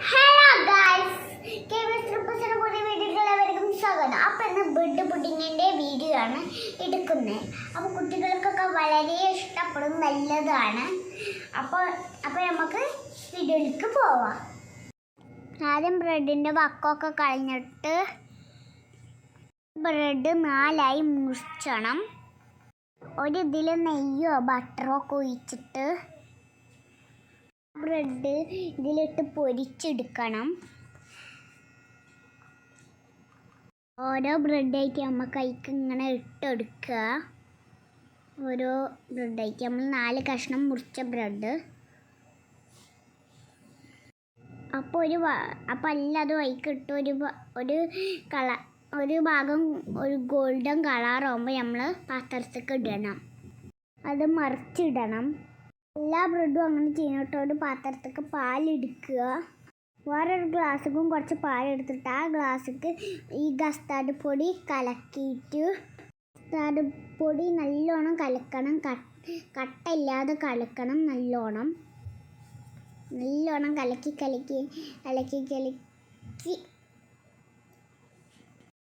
Hello സ്വാഗതം. Video ആണ് എടുക്കുന്നത്. അപ്പോൾ കുട്ടികൾക്കൊക്കെ വളരെ ഇഷ്ടപ്പെടും നല്ലതാണ്. അപ്പോൾ അപ്പോൾ നമുക്ക് വീഡിയോയിലേക്ക് പോവാം. ആദ്യം ബ്രെഡിന്റെ വക്കൊക്കെ കളഞ്ഞിട്ട് ബ്രെഡ് നാലായി മുറിച്ചണം. ഒരു നെയ്യോ ബട്ടറോ ഒക്കെ ഒഴിച്ചിട്ട് ബ്രെഡ് ഇതിലിട്ട് പൊരിച്ചെടുക്കണം. ഓരോ ബ്രെഡായിട്ട് നമ്മൾ കൈക്ക് ഇങ്ങനെ ഇട്ടെടുക്കുക. ഓരോ ബ്രെഡായിട്ട് നമ്മൾ നാല് കഷ്ണം മുറിച്ച ബ്രെഡ്. അപ്പോൾ ഒരു അപ്പോൾ അല്ലാതെ വൈക്കിട്ട് ഒരു ഒരു കള ഒരു ഭാഗം ഒരു ഗോൾഡൻ കളറാകുമ്പോൾ നമ്മൾ പാത്രത്തേക്ക് ഇടണം. അത് മറിച്ചിടണം. എല്ലാ ബ്രെഡും അങ്ങനെ ചെയ്യണം കേട്ടോ. ഒരു പാത്രത്തേക്ക് പാലെടുക്കുക. വേറൊരു ഗ്ലാസ്സിക്കും കുറച്ച് പാലെടുത്തിട്ട് ആ ഗ്ലാസ്സിക്ക് ഈ കസ്താർഡ് പൊടി കലക്കിയിട്ട് കസ്താർഡ് പൊടി നല്ലോണം കലക്കണം. കട്ട് കട്ടയില്ലാതെ കലക്കണം നല്ലോണം. നല്ലോണം കലക്കി കലക്കി കലക്കി കലക്കി.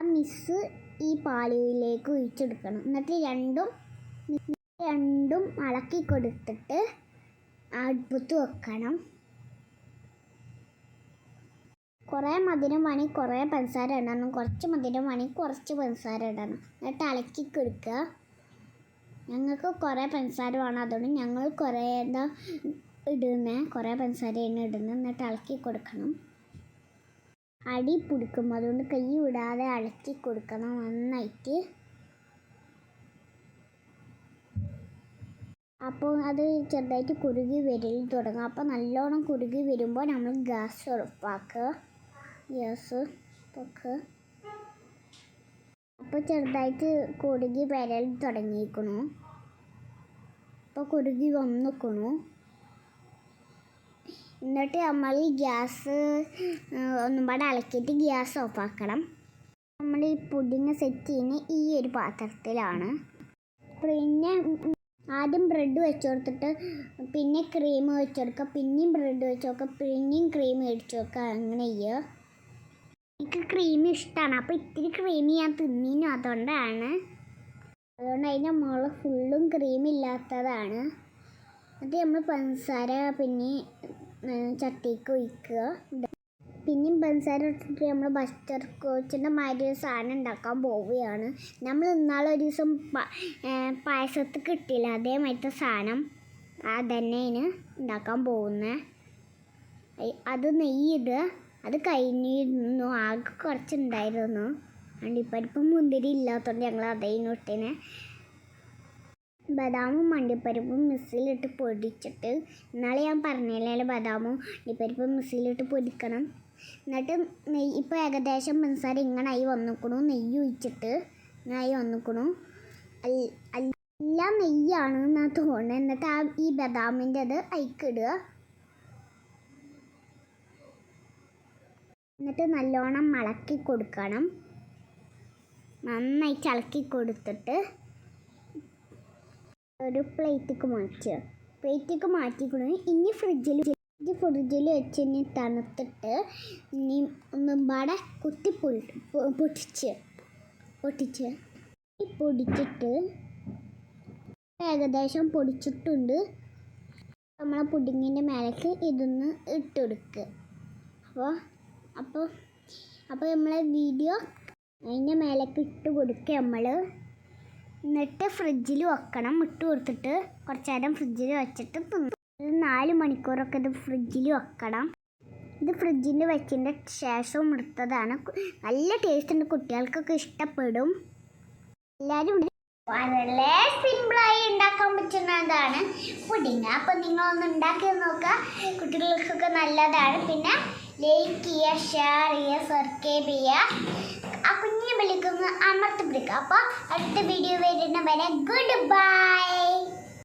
മിസ് ഈ പാലിലേക്ക് ഒഴിച്ചെടുക്കണം. എന്നിട്ട് രണ്ടും രണ്ടും അളക്കി കൊടുത്തിട്ട് അടുപ്പത്ത് വെക്കണം. കുറേ മധുരം വേണമെങ്കിൽ കുറേ പഞ്ചസാര ഇടണം. കുറച്ച് മധുരം വേണമെങ്കിൽ കുറച്ച് പഞ്ചസാര ഇടണം. എന്നിട്ട് ഇളക്കി കൊടുക്കുക. ഞങ്ങൾക്ക് കുറേ പഞ്ചസാര വേണം. അതുകൊണ്ട് ഞങ്ങൾ കുറേ എന്താ ഇടുന്നത് കുറേ പഞ്ചസാരയാണ് ഇടുന്നത്. എന്നിട്ട് ഇളക്കി കൊടുക്കണം. അടി പിടിക്കും. അതുകൊണ്ട് കൈ വിടാതെ ഇളക്കി കൊടുക്കണം നന്നായിട്ട്. അപ്പോൾ അത് ചെറുതായിട്ട് കുറുകി വരൽ തുടങ്ങും. അപ്പോൾ നല്ലോണം കുറുകി വരുമ്പോൾ നമ്മൾ ഗ്യാസ് ഉറപ്പാക്കുക. ഗ്യാസ് പൊക്ക് അപ്പോൾ ചെറുതായിട്ട് കുറുകി വരൽ തുടങ്ങിയിരിക്കണു അപ്പോൾ കുറുകി വന്നിക്കണു എന്നിട്ട് നമ്മൾ ഈ ഗ്യാസ് ഒന്നും പാടെ അലക്കിയിട്ട് ഗ്യാസ് ഓഫാക്കണം. നമ്മൾ ഈ പുഡിങ് സെറ്റ് ചെയ്യുന്ന ഈ ഒരു പാത്രത്തിലാണ്. പിന്നെ ആദ്യം ബ്രെഡ് വെച്ച് കൊടുത്തിട്ട് പിന്നെ ക്രീം വെച്ച് കൊടുക്കുക പിന്നെയും ബ്രെഡ് വെച്ച് കൊടുക്കുക പിന്നെയും ക്രീം മേടിച്ച് കൊടുക്കുക അങ്ങനെ ചെയ്യുക. എനിക്ക് ക്രീം ഇഷ്ടമാണ് അപ്പോൾ ഇത്തിരി ക്രീം ഞാൻ തിന്നിനു അതുകൊണ്ടാണ്. അതുകൊണ്ട് അതിന്റെ മുകളിൽ ഫുള്ളും ക്രീം ഇല്ലാത്തതാണ്. അത് നമ്മൾ പഞ്ചസാര പിന്നെ ചട്ടിക്ക് ഒഴിക്കുക പിന്നെയും പഞ്ചസാര ഇട്ടിട്ട് നമ്മൾ ബസ്റ്റർ കോച്ചിന്റെ മാതിരി ഒരു സാധനം ഉണ്ടാക്കാൻ പോവുകയാണ്. നമ്മൾ ഇന്നാളെ ഒരു ദിവസം പായസത്ത് കിട്ടിയില്ല. അതേമാതിരത്തെ സാധനം അതന്നെയാണ് ഉണ്ടാക്കാൻ പോകുന്നത് അത് നെയ്യത് അത് കഴിഞ്ഞിരുന്നു. ആകെ കുറച്ചുണ്ടായിരുന്നു. അണ്ടിപ്പരിപ്പും മുന്തിരി ഇല്ലാത്തതുകൊണ്ട് ഞങ്ങൾ അതേനു ഇട്ടേനെ. ബദാമും മണ്ടിപ്പരിപ്പും മിക്സിയിലിട്ട് പൊടിച്ചിട്ട് ഇന്നാളെ ഞാൻ പറഞ്ഞില്ലേ ബദാമും അണ്ടിപ്പരിപ്പും മിക്സിയിലിട്ട് പൊടിക്കണം. എന്നിട്ട് നെയ്യ് ഇപ്പോൾ ഏകദേശം പഞ്ചസാര ഇങ്ങനായി വന്നിക്കണു നെയ്യ് ഒഴിച്ചിട്ട് ഇങ്ങനായി വന്നിക്കണു. എല്ലാം നെയ്യാണ് എന്നാണ് തോന്നുന്നത് എന്നിട്ട് ആ ഈ ബദാമിന്റെ അത് അയക്കിടുക എന്നിട്ട് നല്ലോണം ഇളക്കി കൊടുക്കണം. നന്നായി ഇളക്കി കൊടുത്തിട്ട് ഒരു പ്ലേറ്റിക്ക് മാറ്റുക. പ്ലേറ്റിക്ക് മാറ്റിക്കൊണ്ട് ഇനി ഫ്രിഡ്ജിൽ ഇത് ഫ്രിഡ്ജിൽ വെച്ച് ഇനി തണുത്തിട്ട് ഇനി ഒന്നും പാടെ കുത്തി പൊട്ടിച്ച് പൊട്ടിച്ച് പൊടിച്ചിട്ട് ഏകദേശം പൊടിച്ചിട്ടുണ്ട്. നമ്മളെ പുഡിങ്ങിന്റെ മേലേക്ക് ഇതൊന്ന് ഇട്ട് അപ്പോൾ അപ്പോൾ അപ്പോൾ നമ്മളെ വീഡിയോ അതിന്റെ മേലേക്ക് ഇട്ട് കൊടുക്കുക നമ്മൾ എന്നിട്ട് ഫ്രിഡ്ജിൽ വെക്കണം. ഇട്ട് കൊടുത്തിട്ട് കുറച്ച് നേരം ഫ്രിഡ്ജിൽ വെച്ചിട്ട് തിന്നും ഒരു നാല് മണിക്കൂറൊക്കെ ഇത് ഫ്രിഡ്ജിൽ വെക്കണം. ഇത് ഫ്രിഡ്ജിൽ വെച്ചതിന്റെ ശേഷവും എടുത്തതാണ് നല്ല ടേസ്റ്റ് ഉണ്ട്. കുട്ടികൾക്കൊക്കെ ഇഷ്ടപ്പെടും. എല്ലാവരും വളരെ സിമ്പിളായി ഉണ്ടാക്കാൻ പറ്റുന്നതാണ് പുഡിങ്. അപ്പം നിങ്ങളൊന്ന് ഉണ്ടാക്കി നോക്കുക. കുട്ടികൾക്കൊക്കെ നല്ലതാണ്. പിന്നെ ലൈക്ക് ചെയ്യുക ഷെയർ ചെയ്യുക സബ്സ്ക്രൈബ് ചെയ്യുക. ആ കുഞ്ഞിനെ വിളിക്കുന്ന അമർത്തി പിടിക്കുക അപ്പോൾ അടുത്ത വീഡിയോ വരുന്ന വരെ ഗുഡ് ബൈ